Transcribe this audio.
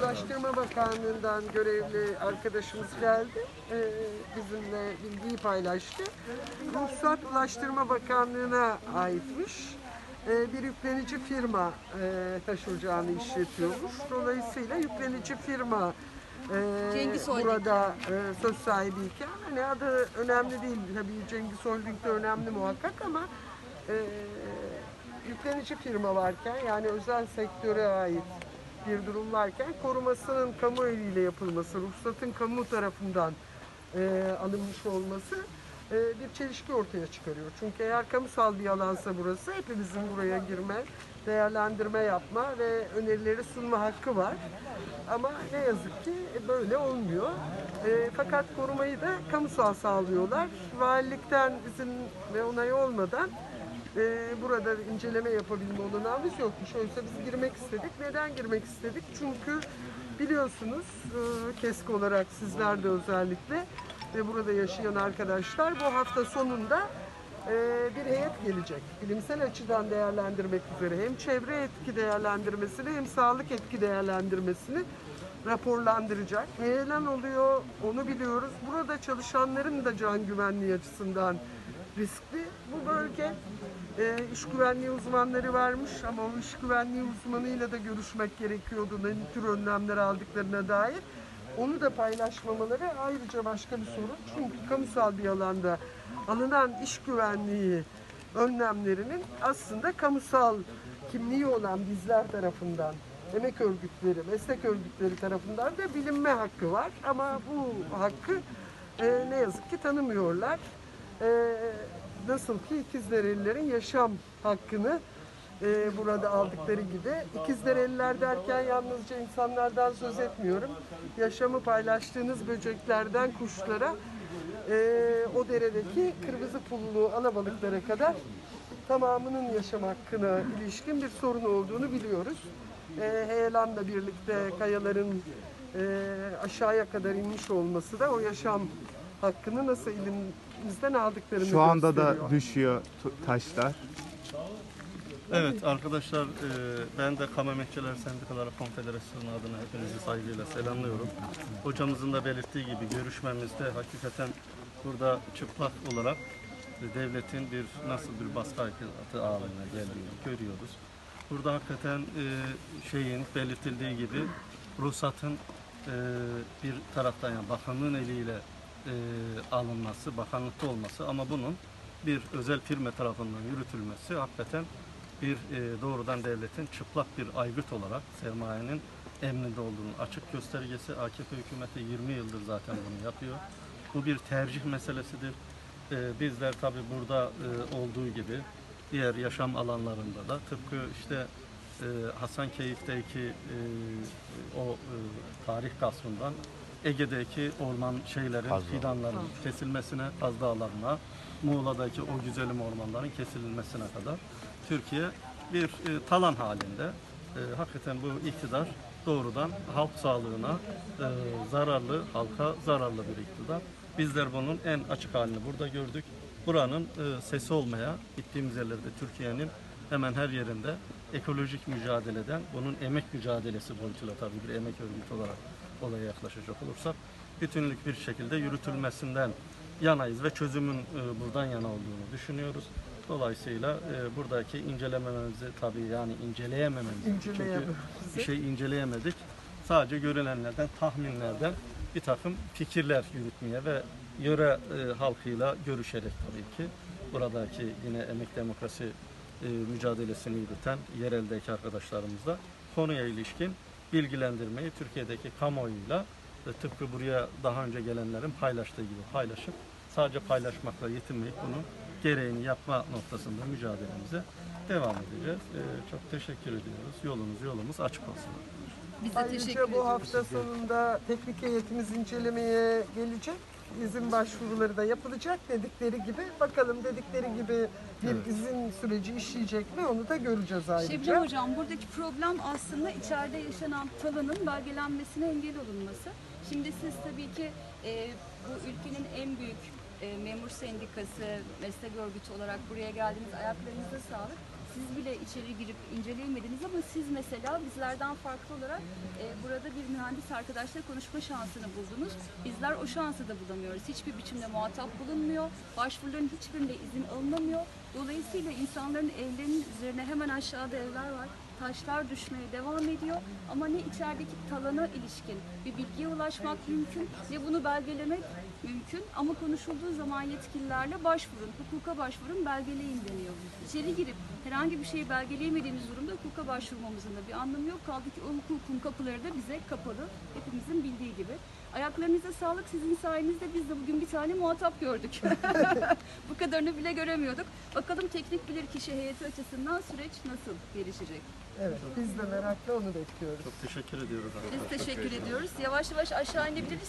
Ulaştırma Bakanlığı'ndan görevli arkadaşımız geldi. Ee, bizimle bilgiyi paylaştı. Ruhsat Ulaştırma Bakanlığı'na aitmiş. Ee, bir yüklenici firma e, taş ocağını işletiyormuş. Dolayısıyla yüklenici firma e, Cengiz Holding. burada e, söz sahibiyken hani adı önemli değil. Tabii Cengiz Holding de önemli muhakkak ama e, yüklenici firma varken yani özel sektöre ait bir durum varken korumasının kamu eliyle yapılması, ruhsatın kamu tarafından e, alınmış olması e, bir çelişki ortaya çıkarıyor. Çünkü eğer kamusal bir alansa burası hepimizin buraya girme, değerlendirme yapma ve önerileri sunma hakkı var. Ama ne yazık ki böyle olmuyor. E, fakat korumayı da kamusal sağlıyorlar. Valilikten izin ve onay olmadan e, burada inceleme yapabilme olanağımız yokmuş. Oysa biz girmek istedik. Neden girmek istedik? Çünkü biliyorsunuz e, KESK olarak sizler de özellikle ve burada yaşayan arkadaşlar bu hafta sonunda e, bir heyet gelecek. Bilimsel açıdan değerlendirmek üzere hem çevre etki değerlendirmesini hem sağlık etki değerlendirmesini raporlandıracak. Heyelan oluyor, onu biliyoruz. Burada çalışanların da can güvenliği açısından riskli. Bu bölge e, iş güvenliği uzmanları varmış ama o iş güvenliği uzmanıyla da görüşmek gerekiyordu. Ne tür önlemler aldıklarına dair. Onu da paylaşmamaları ayrıca başka bir sorun. Çünkü kamusal bir alanda alınan iş güvenliği önlemlerinin aslında kamusal kimliği olan bizler tarafından emek örgütleri, meslek örgütleri tarafından da bilinme hakkı var. Ama bu hakkı e, ne yazık ki tanımıyorlar. E, nasıl ki İkizderelilerin yaşam hakkını e, burada aldıkları gibi. İkizdereliler derken yalnızca insanlardan söz etmiyorum. Yaşamı paylaştığınız böceklerden kuşlara, e, o deredeki kırmızı pullu alabalıklara kadar tamamının yaşam hakkına ilişkin bir sorun olduğunu biliyoruz. E, heyelanla birlikte kayaların e, aşağıya kadar inmiş olması da o yaşam hakkını nasıl elimizden aldıklarını Şu anda da düşüyor taşlar. Evet arkadaşlar e, ben de Kamu Emekçiler Sendikaları Konfederasyonu adına hepinizi saygıyla selamlıyorum. Hocamızın da belirttiği gibi görüşmemizde hakikaten burada çıplak olarak devletin bir nasıl bir baskı harekatı haline geldiğini görüyoruz. Burada hakikaten e, şeyin belirtildiği gibi ruhsatın e, bir taraftan yani bakanlığın eliyle e, alınması, bakanlıkta olması ama bunun bir özel firma tarafından yürütülmesi hakikaten bir e, doğrudan devletin çıplak bir aygıt olarak sermayenin emrinde olduğunu açık göstergesi. AKP hükümeti 20 yıldır zaten bunu yapıyor. Bu bir tercih meselesidir. E, bizler tabi burada e, olduğu gibi diğer yaşam alanlarında da tıpkı işte e, Hasankeyf'teki e, o e, tarih gasrından Ege'deki orman şeylerin, fidanların kesilmesine, Kaz Dağları'na, Muğla'daki o güzelim ormanların kesilmesine kadar Türkiye bir e, talan halinde. E, hakikaten bu iktidar doğrudan halk sağlığına e, zararlı, halka zararlı bir iktidar. Bizler bunun en açık halini burada gördük. Buranın e, sesi olmaya, gittiğimiz yerlerde Türkiye'nin hemen her yerinde ekolojik mücadeleden, bunun emek mücadelesi boyutuyla tabii bir emek örgütü olarak olaya yaklaşacak olursak, bütünlük bir şekilde yürütülmesinden yanayız ve çözümün e, buradan yana olduğunu düşünüyoruz. Dolayısıyla e, buradaki incelemememizi tabii yani inceleyemememizi çünkü İnceleyememizi. bir şey inceleyemedik. Sadece görülenlerden, tahminlerden bir takım fikirler yürütmeye ve yöre e, halkıyla görüşerek tabii ki buradaki yine emek demokrasi e, mücadelesini yürüten yereldeki arkadaşlarımızla konuya ilişkin bilgilendirmeyi Türkiye'deki kamuoyuyla e, tıpkı buraya daha önce gelenlerin paylaştığı gibi paylaşıp sadece paylaşmakla yetinmeyip bunun gereğini yapma noktasında mücadelemize devam edeceğiz. E, çok teşekkür ediyoruz. Yolunuz yolumuz açık olsun. Biz de teşekkür Ayrıca bu ediyoruz. hafta sonunda teknik heyetimiz incelemeye gelecek. İzin başvuruları da yapılacak dedikleri gibi. Bakalım dedikleri gibi bir izin süreci işleyecek mi onu da göreceğiz ayrıca. Şebnem Hocam buradaki problem aslında içeride yaşanan talanın belgelenmesine engel olunması. Şimdi siz tabii ki e, bu ülkenin en büyük e, memur sendikası, meslek örgütü olarak buraya geldiğiniz ayaklarınıza sağlık. Siz bile içeri girip inceleyemediniz ama siz mesela bizlerden farklı olarak e, burada bir mühendis arkadaşla konuşma şansını buldunuz. Bizler o şansı da bulamıyoruz. Hiçbir biçimde muhatap bulunmuyor. Başvuruların hiçbirinde izin alınamıyor. Dolayısıyla insanların evlerinin üzerine hemen aşağıda evler var. Taşlar düşmeye devam ediyor ama ne içerideki talana ilişkin bir bilgiye ulaşmak mümkün ne bunu belgelemek mümkün ama konuşulduğu zaman yetkililerle başvurun, hukuka başvurun, belgeleyin deniyor. İçeri girip herhangi bir şeyi belgeleyemediğimiz durumda hukuka başvurmamızın da bir anlamı yok. Kaldı ki o hukukun kapıları da bize kapalı, hepimizin bildiği gibi. Ayaklarınıza sağlık sizin sayenizde biz de bugün bir tane muhatap gördük. Bu kadarını bile göremiyorduk. Bakalım teknik bilirkişi heyeti açısından süreç nasıl gelişecek? Evet, biz de merakla onu bekliyoruz. Çok teşekkür ediyoruz. Biz teşekkür ediyoruz. Yavaş yavaş aşağı inebiliriz.